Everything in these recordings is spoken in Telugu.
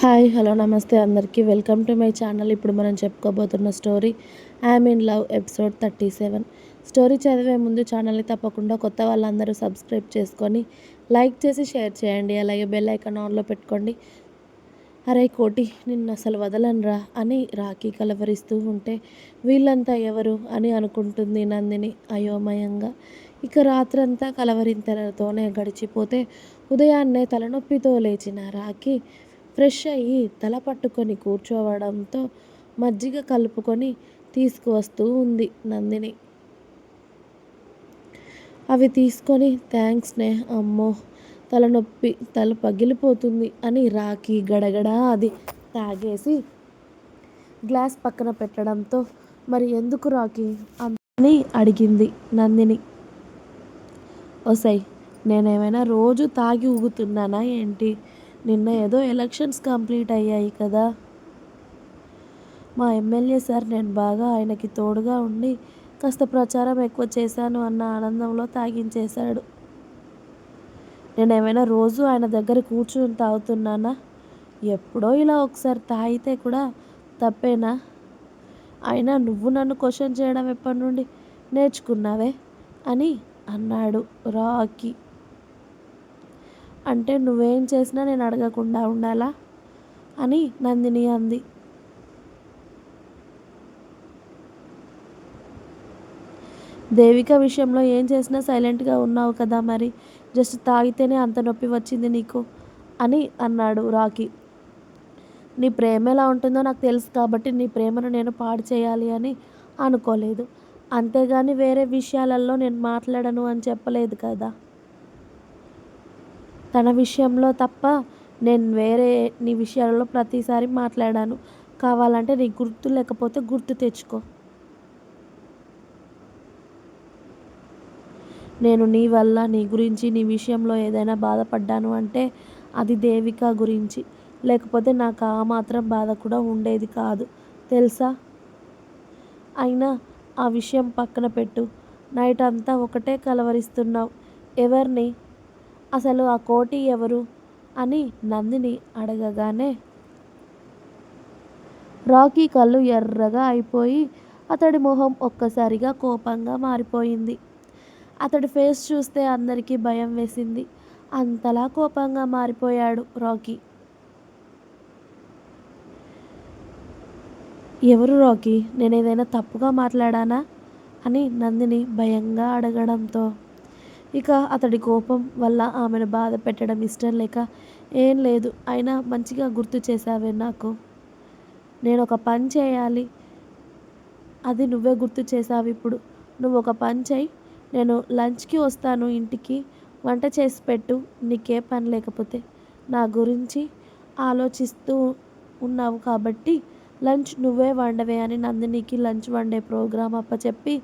హాయ్ హలో నమస్తే అందరికీ. Welcome to my channel. ఇప్పుడు మనం చెప్పుకోబోతున్న story I'm in love episode thirty seven. Story చదివే ముందు ఛానల్ని తప్పకుండా కొత్త వాళ్ళందరూ సబ్స్క్రైబ్ చేసుకొని లైక్ చేసి షేర్ చేయండి. అలాగే బెల్ ఐకాన్ ఆన్లో పెట్టుకోండి. అరే కోటి నిన్ను అసలు వదలనరా అని రాఖీ కలవరిస్తూ ఉంటే వీళ్ళంతా ఎవరు అని అనుకుంటుంది నందిని అయోమయంగా. ఇక రాత్రంతా కలవరింతలతోనే గడిచిపోతే ఉదయాన్నే తలనొప్పితో లేచిన రాఖీ ఫ్రెష్ అయ్యి తల పట్టుకొని కూర్చోవడంతో మజ్జిగ కలుపుకొని తీసుకువస్తూ ఉంది నందిని. అవి తీసుకొని థ్యాంక్స్ నే అమ్మో! తలనొప్పి తల పగిలిపోతుంది అని రాకి గడగడ అది తాగేసి గ్లాస్ పక్కన పెట్టడంతో మరి ఎందుకు రాకి అని అడిగింది నందిని. ఓసై నేనేమైనా రోజు తాగి ఊగుతున్నానా ఏంటి? నిన్న ఏదో ఎలక్షన్స్ కంప్లీట్ అయ్యాయి కదా. మా ఎమ్మెల్యే సార్ నేను బాగా ఆయనకి తోడుగా ఉండి కాస్త ప్రచారం ఎక్కువ చేశాను అన్న ఆనందంలో తాగించేశాడు. నేను ఏమైనా రోజు ఆయన దగ్గర కూర్చుని తాగుతున్నానా? ఎప్పుడో ఇలా ఒకసారి తాగితే కూడా తప్పేనా? అయినా నువ్వు నన్ను క్వశ్చన్ చేయడం ఎప్పటి నుండి నేర్చుకున్నావే అని అన్నాడు రాకీ అంటే నువ్వేం చేసినా నేను అడగకుండా ఉండాలా? అని నందిని అంది. దేవిక విషయంలో ఏం చేసినా సైలెంట్గా ఉన్నావు కదా మరి? జస్ట్ తాగితేనే అంత నొప్పి వచ్చింది నీకు? అని అన్నాడు రాకీ నీ ప్రేమ ఎలా ఉంటుందో నాకు తెలుసు కాబట్టి నీ ప్రేమను నేను పాడు చేయాలి అని అనుకోలేదు. అంతేగాని వేరే విషయాలలో నేను మాట్లాడను అని చెప్పలేదు కదా? తన విషయంలో తప్ప నేను వేరే నీ విషయాలలో ప్రతిసారి మాట్లాడాను. కావాలంటే నీ గుర్తు లేకపోతే గుర్తు తెచ్చుకో. నేను నీ వల్ల నీ గురించి నీ విషయంలో ఏదైనా బాధపడ్డాను అంటే అది దేవిక గురించి. లేకపోతే నాకు ఆ మాత్రం బాధ కూడా ఉండేది కాదు. తెలుసా? అయినా ఆ విషయం పక్కన పెట్టు. నైట్ అంతా ఒకటే కలవరిస్తున్నావు. ఎవరిని? అసలు ఆ కోటి ఎవరు? అని నందిని అడగగానే రాకీ కళ్ళు ఎర్రగా అయిపోయి అతడి మొహం ఒక్కసారిగా కోపంగా మారిపోయింది. అతడి ఫేస్ చూస్తే అందరికీ భయం వేసింది. అంతలా కోపంగా మారిపోయాడు రాకీ. ఎవరు రాకీ? నేను ఏదైనా తప్పుగా మాట్లాడానా? అని నందిని భయంగా అడగడంతో ఇక అతడి కోపం వల్ల ఆమెను బాధ పెట్టడం ఇష్టం లేక ఏం లేదు అయినా మంచిగా గుర్తు చేశావే నాకు. నేను ఒక పని చేయాలి. అది నువ్వే గుర్తు చేసావు ఇప్పుడు. నువ్వు ఒక పని చేయి. నేను లంచ్కి వస్తాను ఇంటికి. వంట చేసి పెట్టు. నీకే పని లేకపోతే నా గురించి ఆలోచిస్తూ ఉన్నావు కాబట్టి లంచ్ నువ్వే వండవే అని నందినికి లంచ్ వండే ప్రోగ్రాం అప్పచెప్పి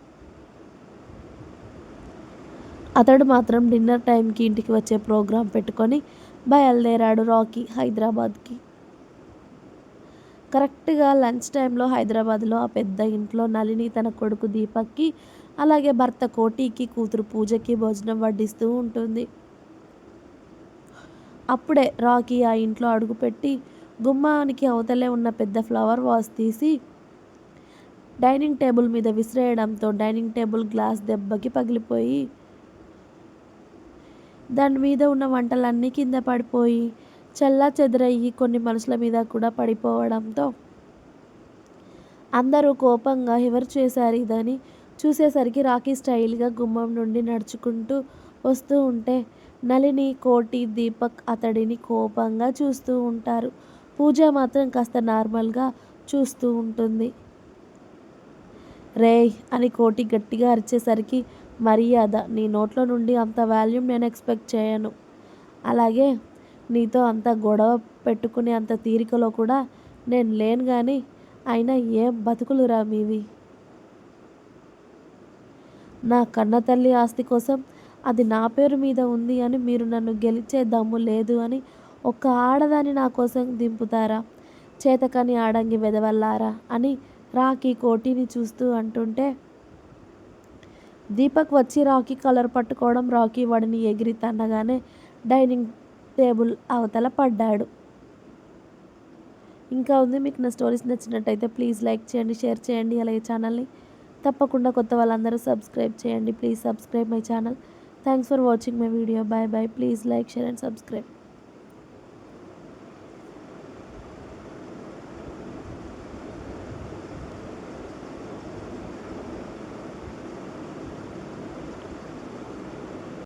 అతడు మాత్రం డిన్నర్ టైంకి ఇంటికి వచ్చే ప్రోగ్రాం పెట్టుకొని బయలుదేరాడు రాకీ హైదరాబాద్కి. కరెక్ట్గా లంచ్ టైంలో హైదరాబాద్లో ఆ పెద్ద ఇంట్లో నలిని తన కొడుకు దీపక్కి అలాగే భర్త కోటికి కూతురు పూజకి భోజనం వడ్డిస్తూ ఉంటుంది. అప్పుడే రాకీ ఆ ఇంట్లో అడుగుపెట్టి గుమ్మానికి అవతలే ఉన్న పెద్ద ఫ్లవర్ వాస్ తీసి డైనింగ్ టేబుల్ మీద విసిరేయడంతో డైనింగ్ టేబుల్ గ్లాస్ దెబ్బకి పగిలిపోయి దాని మీద ఉన్న వంటలన్నీ కింద పడిపోయి చల్లా చెదరయ్యి కొన్ని మనుషుల మీద కూడా పడిపోవడంతో అందరూ కోపంగా ఎవరు చేశారు ఇదని చూసేసరికి రాకీ స్టైల్గా గుమ్మం నుండి నడుచుకుంటూ వస్తూ ఉంటే నలిని కోటి దీపక్ అతడిని కోపంగా చూస్తూ ఉంటారు. పూజ మాత్రం కాస్త నార్మల్గా చూస్తూ ఉంటుంది. రేయ్ అని కోటి గట్టిగా అరిచేసరికి మర్యాద. నీ నోట్లో నుండి అంత వాల్యూమ్ నేను ఎక్స్పెక్ట్ చేయను. అలాగే నీతో అంత గొడవ పెట్టుకునే అంత తీరికలో కూడా నేను లేను కానీ అయినా ఏం బతుకులురా మీవి? నా కన్న తల్లి ఆస్తి కోసం అది నా పేరు మీద ఉంది అని మీరు నన్ను గెలిచే దమ్ము లేదు అని ఒక్క ఆడదాన్ని నా కోసం దింపుతారా? చేతకని ఆడంగి వెదవల్లారా? అని రాఖీ కోటిని చూస్తూ అంటుంటే దీపక్ వచ్చి రాకీ కలర్ పట్టుకోవడం రాకీ వాడిని ఎగిరి తన్నగానే డైనింగ్ టేబుల్ అవతల పడ్డాడు. ఇంకా ఉంది మీకు నా స్టోరీస్ నచ్చినట్టయితే ప్లీజ్ లైక్ చేయండి షేర్ చేయండి అలాగే ఛానల్ని తప్పకుండా కొత్త వాళ్ళందరూ సబ్స్క్రైబ్ చేయండి. Please subscribe my channel. Thanks for watching my video. Bye bye please like share and subscribe.